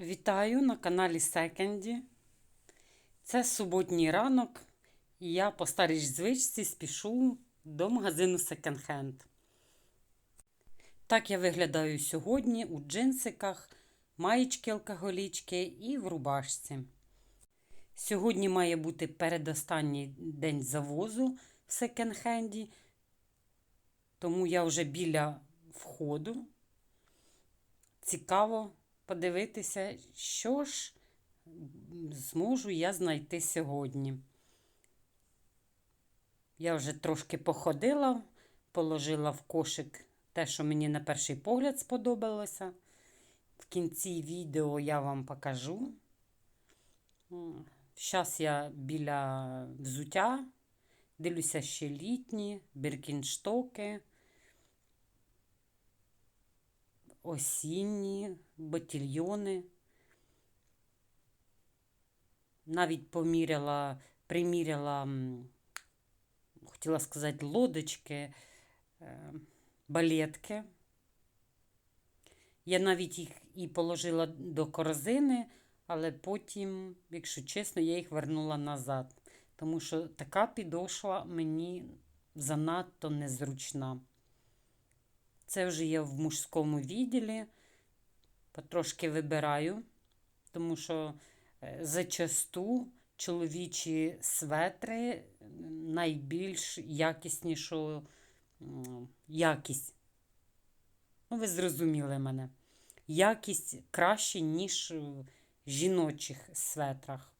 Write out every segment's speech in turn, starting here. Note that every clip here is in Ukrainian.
Вітаю на каналі Секенді. Це суботній ранок, і я по старій звичці спішу до магазину Second Hand. Так я виглядаю сьогодні у джинсиках, маєчки алкоголічки і в рубашці. Сьогодні має бути передостанній день завозу в секонд-хенді, тому я вже біля входу. Цікаво подивитися, що ж зможу я знайти сьогодні. Я вже трошки походила, положила в кошик те, що мені на перший погляд сподобалося. В кінці відео я вам покажу. Зараз я біля взуття, дивлюся ще літні, біркінштоки. Осінні ботильйони. Навіть поміряла, приміряла, хотіла сказати, лодочки, е, балетки. Я навіть їх і положила до корзини, але потім, якщо чесно, я їх вернула назад, тому що така підошва мені занадто незручна. Це вже є в мужському відділі. Потрошки вибираю, тому що е, зачасту чоловічі светри найбільш якіснішу якість. Ну, ви зрозуміли мене. Якість краще, ніж в жіночих светрах.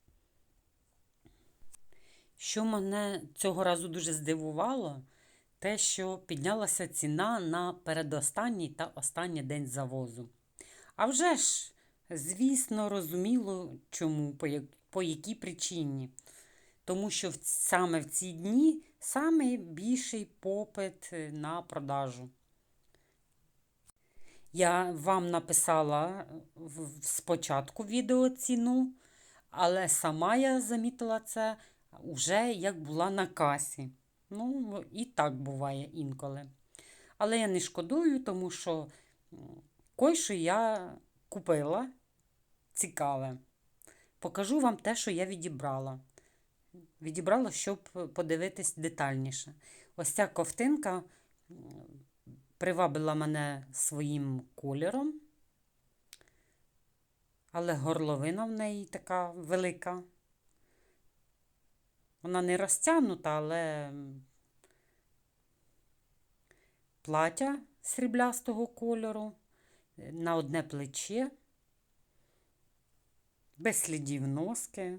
Що мене цього разу дуже здивувало, те, що піднялася ціна на передостанній та останній день завозу. А вже ж, звісно, розуміло, чому, по, як, по якій причині. Тому що саме в ці дні найбільший попит е, на продажу. Я вам написала спочатку відео ціну, але сама я замітила це вже як була на касі. Ну, і так буває інколи. Але я не шкодую, тому що кое-що я купила цікаве. Покажу вам те, що я відібрала. Відібрала, щоб подивитись детальніше. Ось ця ковтинка привабила мене своїм кольором, але горловина в неї така велика. Вона не розтягнута, але плаття сріблястого кольору на одне плече, без слідів носки.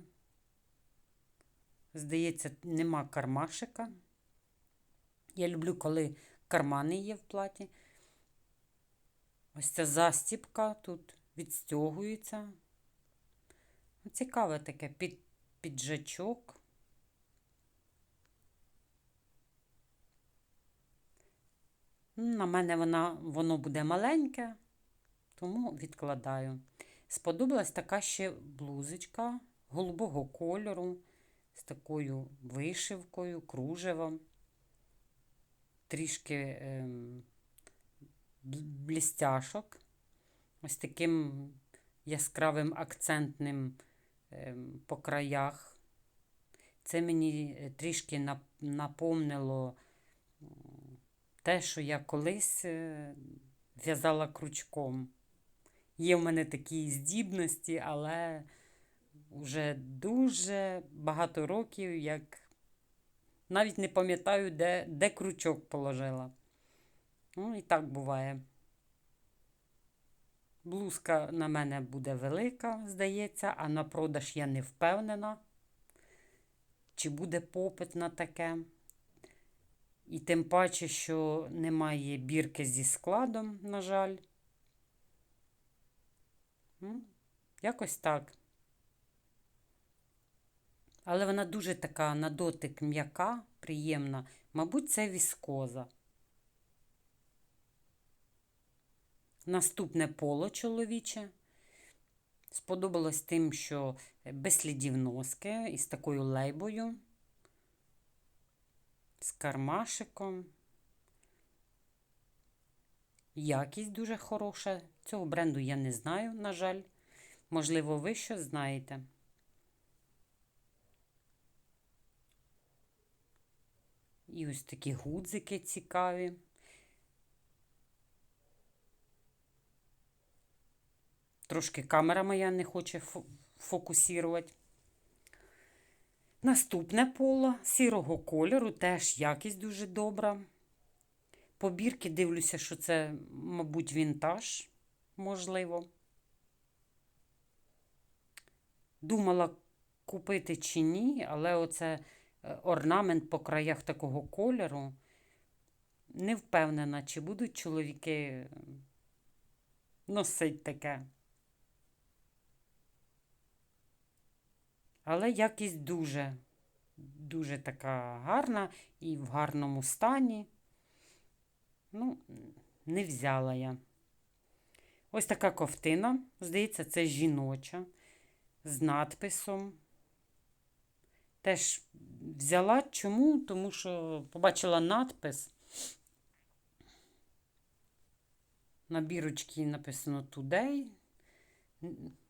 Здається, нема кармашика. Я люблю, коли кармани є в платі. Ось ця застіпка тут відстягується. Цікаве таке під, піджачок. На мене вона, воно буде маленьке, тому відкладаю. Сподобалась така ще блузочка голубого кольору з такою вишивкою, кружевом, трішки е, блістяшок, ось таким яскравим акцентним е, по краях. Це мені е, трішки напомнило те, що я колись е, в'язала крючком. Є в мене такі здібності, але вже дуже багато років, як навіть не пам'ятаю, де, де крючок положила. Ну, і так буває. Блузка на мене буде велика, здається, а на продаж я не впевнена, чи буде попит на таке. І тим паче, що немає бірки зі складом, на жаль. Якось так. Але вона дуже така на дотик м'яка, приємна. Мабуть, це віскоза. Наступне поло чоловіче. Сподобалось тим, що без слідів носки із такою лейбою з кармашиком. Якість дуже хороша. Цього бренду я не знаю, на жаль. Можливо, ви щось знаєте. І ось такі гудзики цікаві. Трошки камера моя не хоче фокусувати. Наступне поло сірого кольору, теж якість дуже добра. Побірки дивлюся, що це, мабуть, вінтаж, можливо. Думала купити чи ні, але оце е, орнамент по краях такого кольору. Не впевнена, чи будуть чоловіки носити таке. Але якість дуже, дуже така гарна і в гарному стані. Ну, не взяла я. Ось така ковтина. Здається, це жіноча з надписом. Теж взяла. Чому? Тому що побачила надпис. На бірочці написано Today.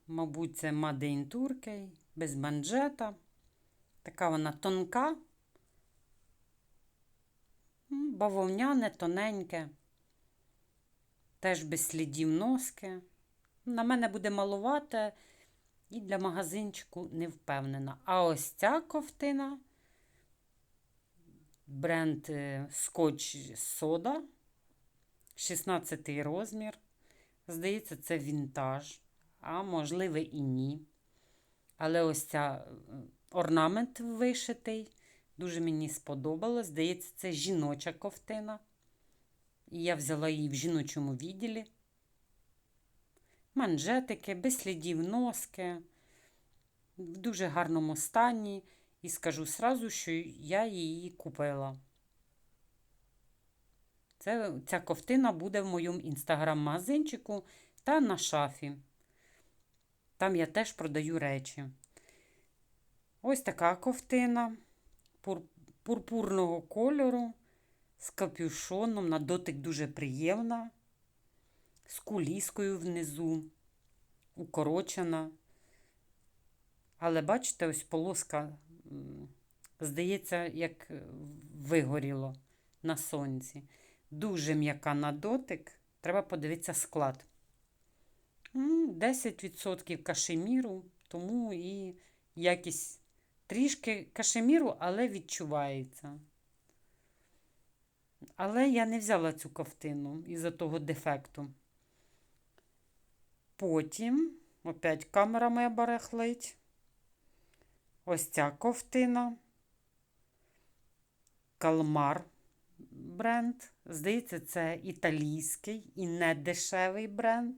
Мабуть, це in Turkey, без манжета. Така вона тонка. Бавовняне, тоненьке. Теж без слідів носки. На мене буде малувати. І для магазинчику не впевнена. А ось ця ковтина бренд Scotch Soda, 16 розмір. Здається, це вінтаж, а можливо і ні. Але ось ця е, орнамент вишитий. Дуже мені сподобалось. Здається, це жіноча ковтина. І я взяла її в жіночому відділі манжетики, без слідів носки, в дуже гарному стані. І скажу сразу, що я її купила. Це, Ця ковтина буде в моєму інстаграм-магазинчику та на шафі. Там я теж продаю речі. Ось така ковтина пур, пурпурного кольору з капюшоном. На дотик дуже приємна з куліскою внизу, укорочена. Але бачите, ось полоска, здається, як вигоріло на сонці. Дуже м'яка на дотик. Треба подивитися склад. М, 10% кашеміру, тому і якість трішки кашеміру, але відчувається. Але я не взяла цю ковтину із-за того дефекту. Потім, опять камера моя барахлить. Ось ця ковтина. Калмар бренд. Здається, це італійський і не дешевий бренд.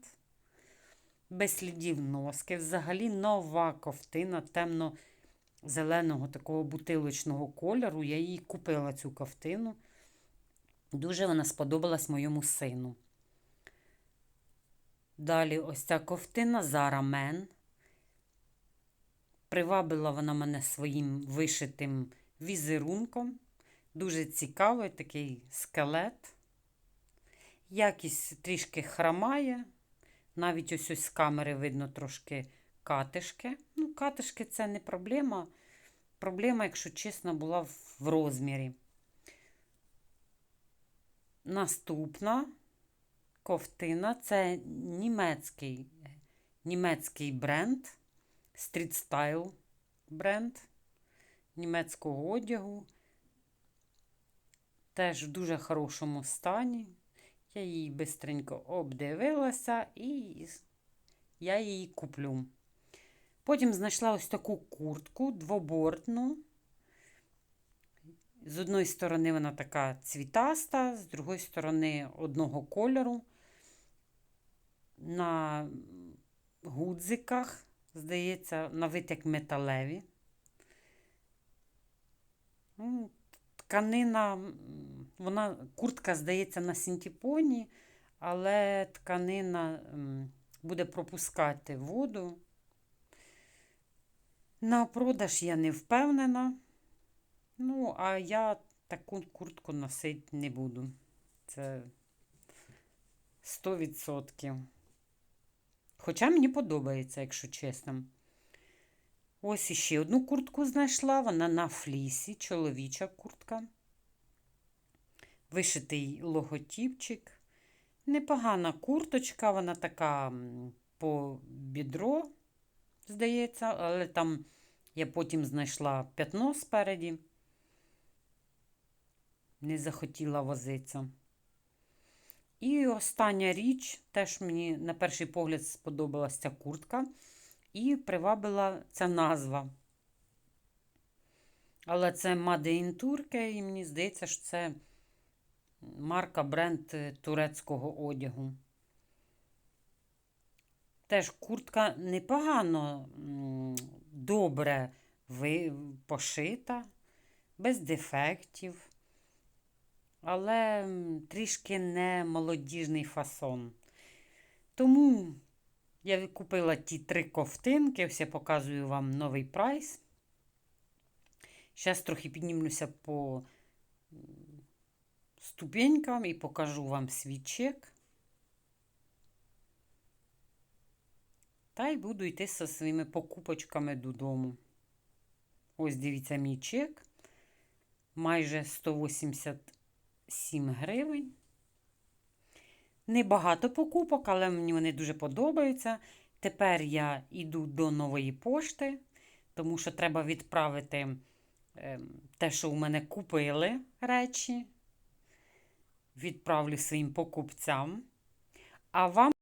Без слідів носки. Взагалі нова ковтина темно-зеленого такого бутилочного кольору. Я її купила цю ковтину. Дуже вона сподобалась моєму сину. Далі ось ця ковтина Zara Men. Привабила вона мене своїм вишитим візерунком. Дуже цікавий такий скелет. Якість трішки хромає. Навіть ось ось з камери видно трошки катишки. Ну, катишки це не проблема. Проблема, якщо чесно, була в розмірі. Наступна ковтина це німецький німецький бренд, Style бренд німецького одягу. Теж в дуже хорошому стані. Я її бистренько обдивилася і я її куплю. Потім знайшла ось таку куртку двобортну. З одної сторони, вона така цвітаста, з другої сторони, одного кольору. На гудзиках, здається, на витяк металеві. Ну, Тканина, вона, куртка, здається, на синтепоні, але тканина буде пропускати воду. На продаж я не впевнена. Ну, а я таку куртку носити не буду. Це 100%. Хоча мені подобається, якщо чесно. Ось іще одну куртку знайшла. Вона на флісі, чоловіча куртка. Вишитий логотипчик. Непогана курточка, вона така по бідро, здається, але там я потім знайшла п'ятно спереді. Не захотіла возитися. І остання річ, теж мені на перший погляд сподобалася ця куртка і привабила ця назва. Але це Made in Turkey, і мені здається, що це марка бренд е, турецького одягу. Теж куртка непогано добре пошита, без дефектів, але трішки не молодіжний фасон. Тому я купила ті три ковтинки, я показую вам новий прайс. Зараз трохи піднімлюся по ступенькам і покажу вам свій чек. Та й буду йти зі своїми покупочками додому. Ось дивіться мій чек. Майже 187 гривень. Небагато покупок, але мені вони дуже подобаються. Тепер я йду до нової пошти, тому що треба відправити ем, те, що у мене купили речі. Відправлю своїм покупцям. А вам